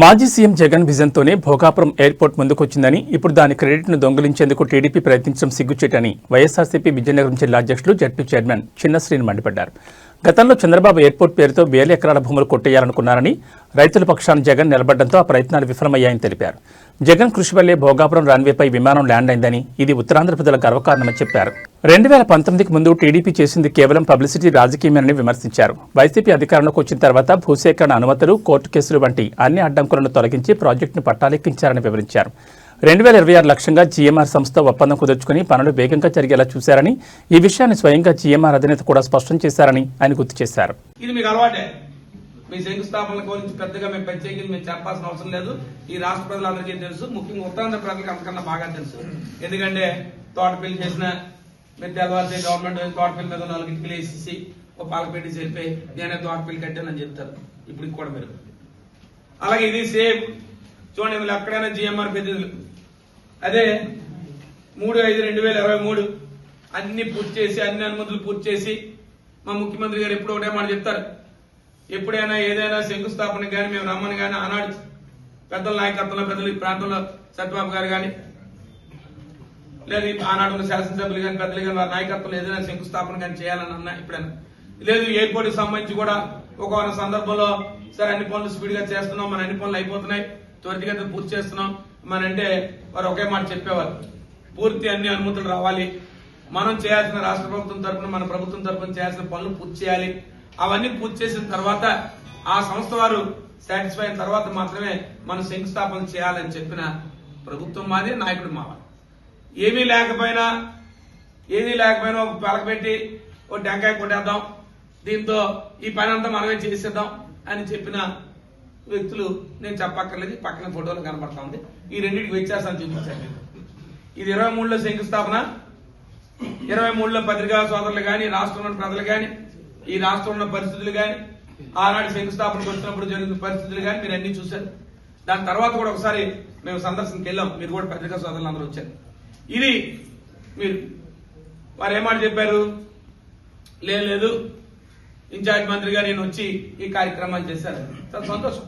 మాజీ సీఎం జగన్ విజన్తోనే భోగాపురం ఎయిర్పోర్ట్ ముందుకొచ్చిందని ఇప్పుడు దాని క్రెడిట్ను దొంగిలించేందుకు టీడీపీ ప్రయత్నించడం సిగ్గుచేటని వైఎస్ఆర్సీపీ విజయనగరం జిల్లా అధ్యక్షులు జడ్పీ చైర్మన్ చిన్నశ్రీని మండిపడ్డారు. గతంలో చంద్రబాబు ఎయిర్పోర్ట్ పేరుతో వేల ఎకరాల భూములు కొట్టేయాలనుకున్నారని రైతుల పక్షాన జగన్ నిలబడడంతో ఆ ప్రయత్నాలు విఫలమయ్యాయని తెలిపారు. జగన్ కృషి వల్లే భోగాపురం రన్వేపై విమానం ల్యాండ్ అయిందని ఇది ఉత్తరాంధ్ర ప్రజల గర్వకారణమని చెప్పారు. రెండు వేల పంతొమ్మిదికి ముందు టీడీపీ చేసింది కేవలం పబ్లిసిటీ రాజకీయమేనని విమర్శించారు. వైసీపీ అధికారంలోకి వచ్చిన తర్వాత భూసేకరణ అనుమతులు కోర్టు కేసులు వంటి అన్ని అడ్డంకులను తొలగించి ప్రాజెక్టును పట్టాలెక్కించారని వివరించారు. రెండు వేల ఇరవై ఆరు లక్ష్యంగా జీఎంఆర్ సంస్థ ఒప్పందం కుదుర్చుకుని పనులు వేగంగా జరిగేలా చూశారని ఈ విషయాన్ని స్వయంగా జీఎంఆర్ అధినేత కూడా స్పష్టం చేశారని ఆయన గుర్తు చేశారు. ఇది మీకు అలవాటే. మీ శంకుస్థాపనల గురించి పెద్దగా మేము ప్రత్యేకించి మేము చెప్పాల్సిన అవసరం లేదు. ఈ రాష్ట్ర ప్రజలందరికీ తెలుసు. ముఖ్యంగా ఉత్తరాంధ్ర ప్రజలకు అంతకన్నా బాగా తెలుసు. ఎందుకంటే తోటపల్లి చేసిన మీరు గవర్నమెంట్ తోటపల్లి మీద నాలుగు ఇంటికి వేసేసి ఒక పాలపేట చెప్పి నేనే తోటపల్లి కట్టానని చెప్తారు. ఇప్పుడు కూడా మీరు. అలాగే ఇది సేమ్ చూడండి ఇందులో ఎక్కడైనా జిఎంఆర్ పెద్దలు అదే మూడు ఐదు రెండు వేల ఇరవై మూడు. అన్ని పూర్తి చేసి అన్ని అనుమతులు పూర్తి చేసి మా ముఖ్యమంత్రి గారు ఎప్పుడు ఒకటే మాట చెప్తారు. ఎప్పుడైనా ఏదైనా శంకుస్థాపన కానీ మేము రమ్మని కానీ ఆనాడు పెద్దల నాయకత్వంలో పెద్దలు ఈ ప్రాంతంలో సత్యబాబు గారు కానీ లేదు ఆనాడు ఉన్న శాసనసభ్యులు కానీ పెద్దలు కానీ వారి నాయకత్వంలో ఏదైనా శంకుస్థాపన కానీ చేయాలని అన్నా ఇప్పుడైనా. లేదు ఎయిర్పోర్ట్ సంబంధించి కూడా ఒక సందర్భంలో సరే అన్ని పనులు స్పీడ్గా చేస్తున్నాం మన అన్ని పనులు అయిపోతున్నాయి. త్వరితగతిన పూర్తి చేస్తున్నాం. మనంటే వారు ఒకే మాట చెప్పేవారు. పూర్తి అన్ని అనుమతులు రావాలి. మనం చేయాల్సిన రాష్ట్ర ప్రభుత్వం తరపున మన ప్రభుత్వం తరఫున చేయాల్సిన పనులు పూర్తి చేయాలి. అవన్నీ పూర్తి చేసిన తర్వాత ఆ సంస్థ వారు సాటిస్ఫై అయిన తర్వాత మాత్రమే మనం శంకుస్థాపన చేయాలని చెప్పిన ప్రభుత్వం మాది నాయకుడు మావాలి ఏమీ లేకపోయినా ఏమీ లేకపోయినా ఒక పలకబెట్టి ఒక టెంకాయ కొట్టేద్దాం. దీంతో ఈ పని అంతా మనమే చేసేద్దాం అని చెప్పిన వ్యక్తులు నేను చెప్పక్కర్లేదు పక్కన ఫోటోలు కనబడతా ఉంది. ఈ రెండింటికి వ్యత్యాసాలు చూపించాను ఇది ఇరవై మూడులో శంకుస్థాపన ఇరవై మూడులో పత్రికా సోదరులు కానీ రాష్ట్రంలో ప్రజలు కానీ ఈ రాష్ట్రంలో ఉన్న పరిస్థితులు కానీ ఆనాడు శంకుస్థాపనకు వచ్చినప్పుడు జరిగిన పరిస్థితులు కానీ మీరు అన్ని చూశారు. దాని తర్వాత కూడా ఒకసారి మేము సందర్శనకి వెళ్ళాం. మీరు కూడా పత్రికా సోదరులు అందరూ వచ్చారు. ఇది మీరు వారు ఏమాట చెప్పారు? లేదు. ఇన్ఛార్జ్ మంత్రిగా నేను వచ్చి ఈ కార్యక్రమాలు చేశారు. చాలా సంతోషం.